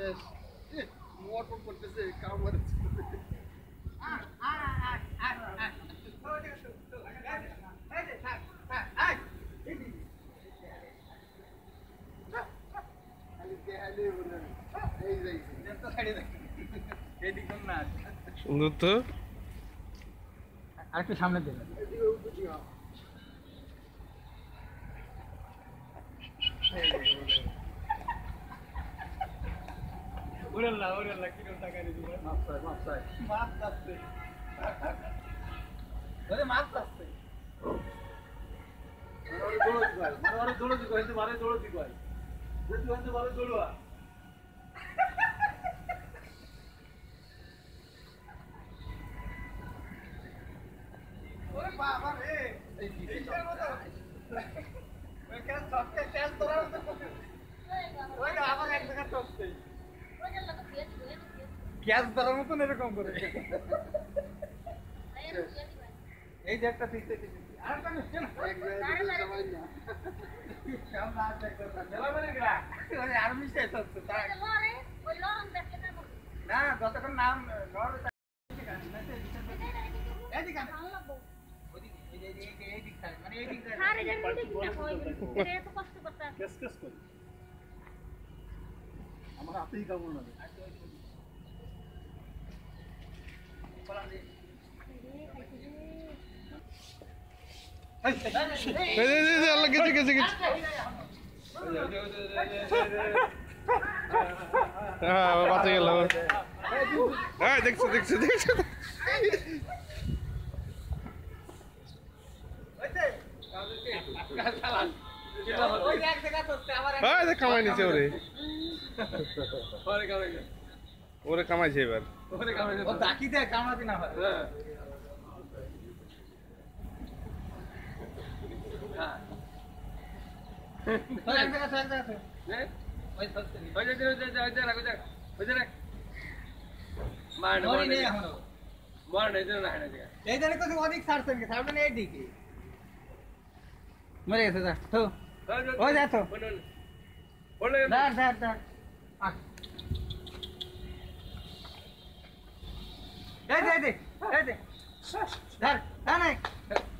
বেশ। মোটর করতেছে সুন্দর তো। আরেকটু সামনে দেবেন এদিকে উঠেছি হ্যাঁ। উড়াল্লা উড়াল্লা টাকা দিবে মাপ চাই, মাপ চাই। মাছ চাচ্ছে ওরে মাছ চাচ্ছে মানে ওরে মানে ওরে দৌড়ুয়া। ওরে বাবা রে এইটার মতো ওই কেন সবকে তেল তোরার মতো ওই না আমার এক জায়গা চলছে গ্যাস ধরার মতন এরকম করে। এই যে একটা পিসে আর একটা মিশছে না আছে কথা মেলা মানে গা ওই আর মিশে চলছে তাই না যতক্ষণ নাম নড় এদিকে আনে। ওদিকে এই যে এই যে- এই যে এই দিক থাকে মানে এই দিক থাকে আমার হাতেই কামড় না দেয়। এই যে, এই যে, এই যে, আল্লাহ গেছে গেছে গেছে হ্যাঁ বাঁচে গেল হ্যাঁ দেখছ দেখছ দেখছ হ্যাঁ কামাই নিছে ওরে। ওরে কামাইছে এবার পরে কামাই গেল। ও ডাকি দেয় না হয় হ্যাঁ। হ্যাঁ। ওই এক জায়গা চল, এক জায়গা চল। হ্যাঁ? ওই চলছে নি। ওই যে, ওই যে,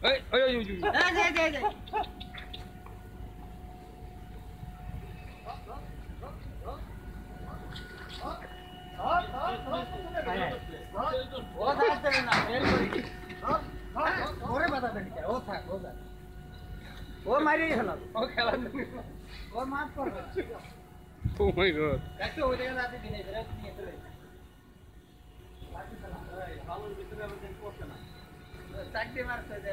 এই এই। এই এই দিকে। এই ও মারিয়ে ফেলাম ও জন্য। ও মাফ করবে ও মাই গড দেখো ওই জায়গায় রাতে দিনে বেরোয় নিয়ে চলে ভালোর ভিতরে দেখতে পাচ্ছে না। ಸಾಕ್ಷಿ ಮಾಡ್ತಾ ಇದೆ